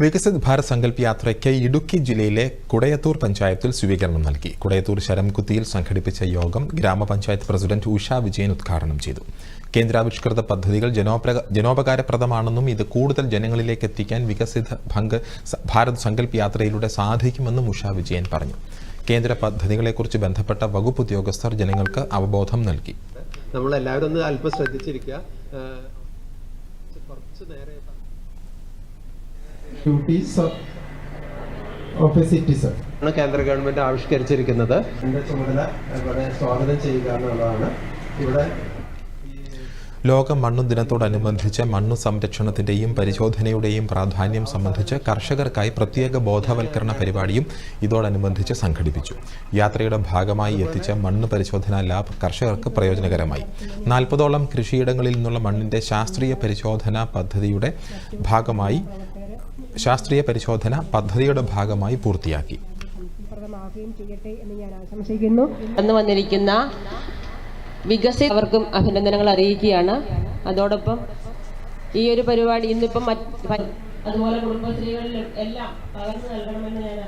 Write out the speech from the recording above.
വികസിത് ഭാരത് സങ്കല്പ് യാത്രയ്ക്ക് ഇടുക്കി ജില്ലയിലെ കുടയത്തൂർ പഞ്ചായത്തിൽ സ്വീകരണം നൽകി. കുടയത്തൂർ ശരംകുത്തിയിൽ സംഘടിപ്പിച്ച യോഗം ഗ്രാമപഞ്ചായത്ത് പ്രസിഡന്റ് ഉഷ വിജയൻ ഉദ്ഘാടനം ചെയ്തു. കേന്ദ്രാവിഷ്കൃത പദ്ധതികൾ ജനോപ്ര ജനോപകാരപ്രദമാണെന്നും ഇത് കൂടുതൽ ജനങ്ങളിലേക്ക് എത്തിക്കാൻ വികസിത ഭംഗ് ഭാരത് സങ്കല്പ് യാത്രയിലൂടെ സാധിക്കുമെന്നും ഉഷ വിജയൻ പറഞ്ഞു. കേന്ദ്ര പദ്ധതികളെക്കുറിച്ച് ബന്ധപ്പെട്ട വകുപ്പ് ഉദ്യോഗസ്ഥർ ജനങ്ങൾക്ക് അവബോധം നൽകി. നമ്മൾ എല്ലാവരും ഒന്ന് അല്പം ശ്രദ്ധിച്ചിരിക്കുക. കുറച്ച് നേരെ duties ഓഫ് എ സിറ്റിസൺ. ആണ് കേന്ദ്ര ഗവൺമെന്റ് ആവിഷ്കരിച്ചിരിക്കുന്നത് എന്റെ ചുമതല ഇവിടെ സ്വാഗതം ചെയ്യുക എന്നുള്ളതാണ് ഇവിടെ ലോക മണ്ണു ദിനത്തോടനുബന്ധിച്ച് മണ്ണു സംരക്ഷണത്തിന്റെയും പരിശോധനയുടെയും പ്രാധാന്യം സംബന്ധിച്ച് കർഷകർക്കായി പ്രത്യേക ബോധവൽക്കരണ പരിപാടിയും ഇതോടനുബന്ധിച്ച് സംഘടിപ്പിച്ചു. യാത്രയുടെ ഭാഗമായി എത്തിച്ച മണ്ണ് പരിശോധനാ ലാബ് കർഷകർക്ക് പ്രയോജനകരമായി. നാൽപ്പതോളം കൃഷിയിടങ്ങളിൽ നിന്നുള്ള മണ്ണിന്റെ ശാസ്ത്രീയ പരിശോധനാ പദ്ധതിയുടെ ഭാഗമായി ശാസ്ത്രീയ പരിശോധന പദ്ധതിയുടെ ഭാഗമായി പൂർത്തിയാക്കി. ചെയ്യട്ടെ എന്ന് ഞാൻ ആശംസിക്കുന്നു. വന്നിരിക്കുന്ന വികസിത് അവർക്കും അഭിനന്ദനങ്ങൾ അറിയിക്കുകയാണ്. അതോടൊപ്പം ഈ ഒരു പരിപാടി ഇന്നിപ്പം അതുപോലെ കുടുംബശ്രീകളിലും എല്ലാം പകർന്നു നൽകണമെന്ന് ഞാൻ